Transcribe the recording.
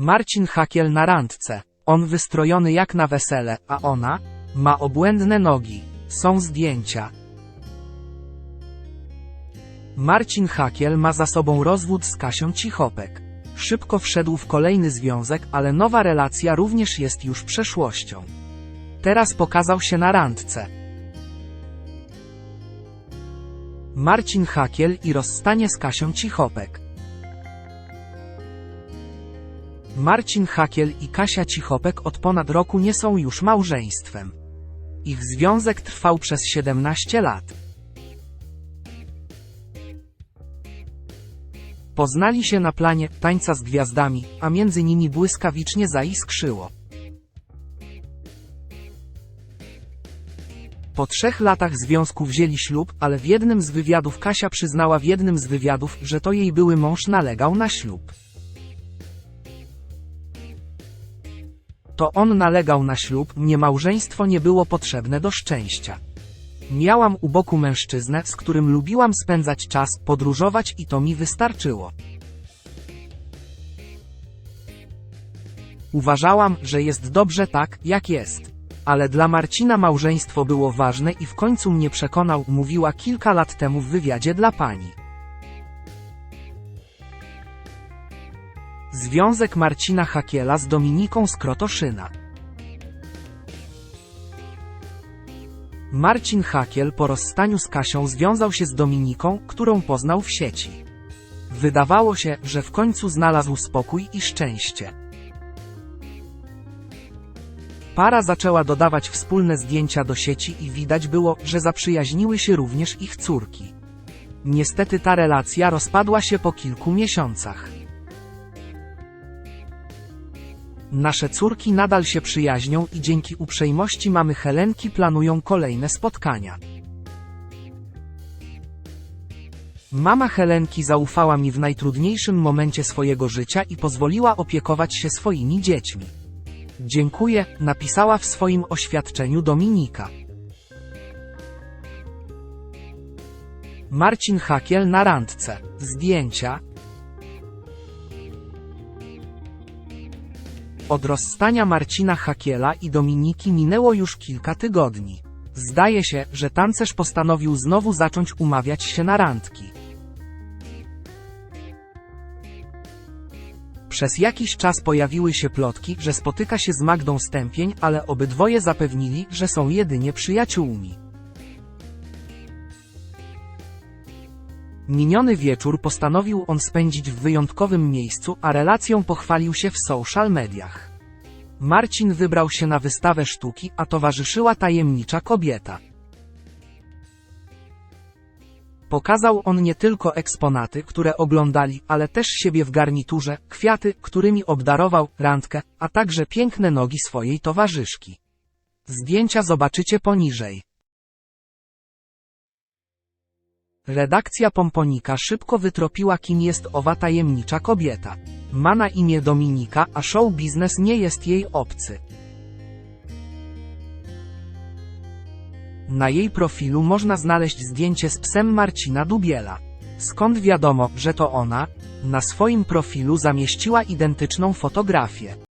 Marcin Hakiel na randce. On wystrojony jak na wesele, a ona? Ma obłędne nogi. Są zdjęcia. Marcin Hakiel ma za sobą rozwód z Kasią Cichopek. Szybko wszedł w kolejny związek, ale nowa relacja również jest już przeszłością. Teraz pokazał się na randce. Marcin Hakiel i rozstanie z Kasią Cichopek. Marcin Hakiel i Kasia Cichopek od ponad roku nie są już małżeństwem. Ich związek trwał przez 17 lat. Poznali się na planie tańca z gwiazdami, a między nimi błyskawicznie zaiskrzyło. Po trzech latach związku wzięli ślub, ale w jednym z wywiadów Kasia przyznała w jednym z wywiadów, że to jej były mąż nalegał na ślub. To on nalegał na ślub, mnie małżeństwo nie było potrzebne do szczęścia. Miałam u boku mężczyznę, z którym lubiłam spędzać czas, podróżować i to mi wystarczyło. Uważałam, że jest dobrze tak, jak jest. Ale dla Marcina małżeństwo było ważne i w końcu mnie przekonał, mówiła kilka lat temu w wywiadzie dla pani. Związek Marcina Hakiela z Dominiką z Krotoszyna. Marcin Hakiel po rozstaniu z Kasią związał się z Dominiką, którą poznał w sieci. Wydawało się, że w końcu znalazł spokój i szczęście. Para zaczęła dodawać wspólne zdjęcia do sieci i widać było, że zaprzyjaźniły się również ich córki. Niestety ta relacja rozpadła się po kilku miesiącach. Nasze córki nadal się przyjaźnią i dzięki uprzejmości mamy Helenki planują kolejne spotkania. Mama Helenki zaufała mi w najtrudniejszym momencie swojego życia i pozwoliła opiekować się swoimi dziećmi. Dziękuję, napisała w swoim oświadczeniu Dominika. Marcin Hakiel na randce. Zdjęcia. Od rozstania Marcina Hakiela i Dominiki minęło już kilka tygodni. Zdaje się, że tancerz postanowił znowu zacząć umawiać się na randki. Przez jakiś czas pojawiły się plotki, że spotyka się z Magdą Stępień, ale obydwoje zapewnili, że są jedynie przyjaciółmi. Miniony wieczór postanowił on spędzić w wyjątkowym miejscu, a relacją pochwalił się w social mediach. Marcin wybrał się na wystawę sztuki, a towarzyszyła tajemnicza kobieta. Pokazał on nie tylko eksponaty, które oglądali, ale też siebie w garniturze, kwiaty, którymi obdarował, randkę, a także piękne nogi swojej towarzyszki. Zdjęcia zobaczycie poniżej. Redakcja Pomponika szybko wytropiła kim jest owa tajemnicza kobieta. Ma na imię Dominika, a show biznes nie jest jej obcy. Na jej profilu można znaleźć zdjęcie z psem Marcina Dubiela. Skąd wiadomo, że to ona? Na swoim profilu zamieściła identyczną fotografię.